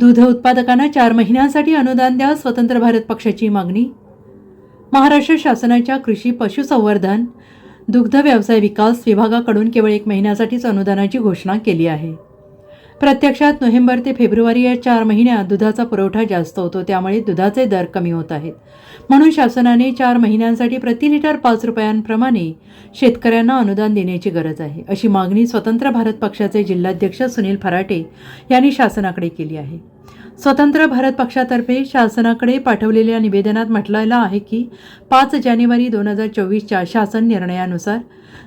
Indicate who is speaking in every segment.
Speaker 1: दूध उत्पादकांना चार महिन्यांसाठी अनुदान द्या स्वतंत्र भारत पक्षाची मागणी. महाराष्ट्र शासनाच्या कृषी पशुसंवर्धन दुग्ध व्यवसाय विकास विभागाकडून केवळ एक महिन्यासाठीच अनुदानाची घोषणा केली आहे. प्रत्यक्षात नोव्हेंबर ते फेब्रुवारी या चार महिन्यात दुधाचा पुरवठा जास्त होतो त्यामुळे दुधाचे दर कमी होत आहेत. म्हणून शासनाने चार महिन्यांसाठी प्रति लिटर पाच रुपयांप्रमाणे शेतकऱ्यांना अनुदान देण्याची गरज आहे अशी मागणी स्वतंत्र भारत पक्षाचे जिल्हाध्यक्ष सुनील फराटे यांनी शासनाकडे केली आहे. स्वतंत्र भारत पक्षातर्फे शासनाकडे पाठवलेल्या निवेदनात म्हटलेलं आहे की पाच जानेवारी दोन हजार चोवीसच्या शासन निर्णयानुसार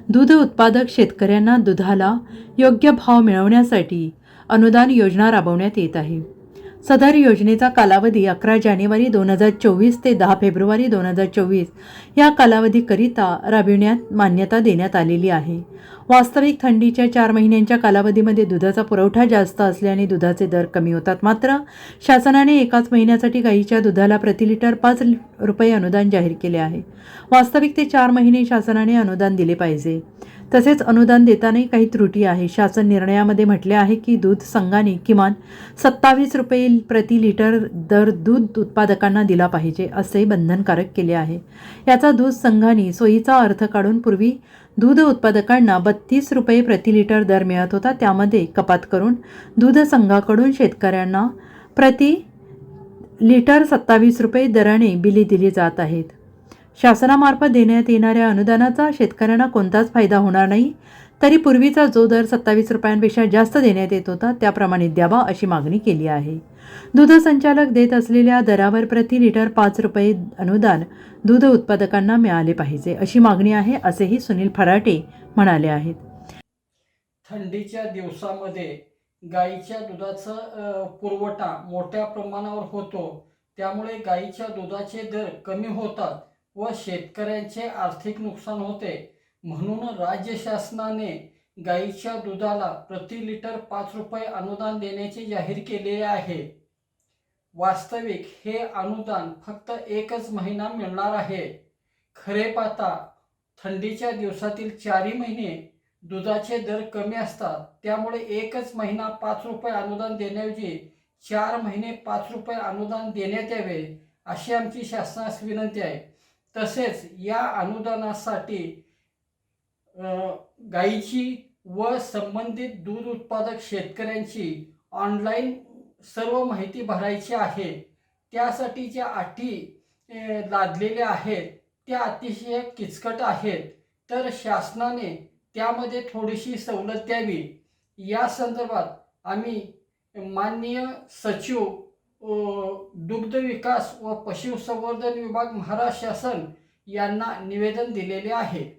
Speaker 1: दूध उत्पादक शेतकऱ्यांना दुधाला योग्य भाव मिळवण्यासाठी अनुदान योजना राबवण्यात येत आहे. सदर योजनेचा कालावधी अकरा जानेवारी दोन हजार चोवीस ते दहा फेब्रुवारी दोन हजार चोवीस या कालावधीकरिता राबविण्यात मान्यता देण्यात आलेली आहे. वास्तविक थंडीच्या चार महिन्यांच्या कालावधीमध्ये दुधाचा पुरवठा जास्त असल्याने दुधाचे दर कमी होतात. मात्र शासनाने एकाच महिन्यासाठी गाईच्या दुधाला प्रति लिटर पाच रुपये अनुदान जाहीर केले आहे. वास्तविक ते चार महिने शासनाने अनुदान दिले पाहिजे. तसेच अनुदान देतानाही काही त्रुटी आहे. शासन निर्णयामध्ये म्हटले आहे की दूध संघाने किमान सत्तावीस रुपये प्रति लिटर दर दूध उत्पादकांना दिला पाहिजे असे बंधनकारक केले आहे. याचा दूध संघाने सोयीचा अर्थ काढून पूर्वी दूध उत्पादकांना बत्तीस रुपये प्रति लिटर दर मिळत होता. त्यामध्ये कपात करून दूध संघाकडून शेतकऱ्यांना प्रति लिटर सत्तावीस रुपये दराने बिली दिली जात आहेत. शासनामार्फत देण्यात येणाऱ्या अनुदानाचा शेतकऱ्यांना कोणताच फायदा होणार नाही. तरी पूर्वीचा जो दर सत्तावीस रुपयांपेक्षा जास्त देण्यात येत होता त्याप्रमाणे द्यावा अशी मागणी केली आहे. दूध संचालक देत असलेल्या दरावर प्रति लिटर पाच रुपये अनुदान दूध उत्पादकांना मिळाले पाहिजे अशी मागणी आहे असेही सुनील फराटे म्हणाले आहेत.
Speaker 2: थंडीच्या दिवसामध्ये गाईच्या दुधाचा पुरवठा मोठ्या प्रमाणावर होतो त्यामुळे गाईच्या दुधाचे दर कमी होतात व शेतकऱ्यांचे आर्थिक नुकसान होते. म्हणून राज्य शासनाने गाईच्या दुधाला प्रति लिटर पाच रुपये अनुदान देण्याचे जाहीर केलेले आहे. वास्तविक हे अनुदान फक्त एकच महिना मिळणार आहे. खरे पाहता थंडीच्या दिवसातील चारही महिने दुधाचे दर कमी असतात. त्यामुळे एकच महिना पाच रुपये अनुदान देण्याऐवजी चार महिने पाच रुपये अनुदान देण्यात यावे अशी आमची शासनास विनंती आहे. तसेच या अनुदानासाठी गाईची व संबंधित दूध उत्पादक शेतकऱ्यांची ऑनलाईन सर्व माहिती भरायची आहे. त्यासाठी ज्या अटी लादलेल्या आहेत. त्या अतिशय किचकट आहेत. तर शासनाने त्यामध्ये थोडीशी सवलत द्यावी. या संदर्भात आम्ही माननीय सचिव दुग्ध विकास व पशुसंवर्धन विभाग महाराष्ट्र शासन यांना निवेदन दिलेले आहे.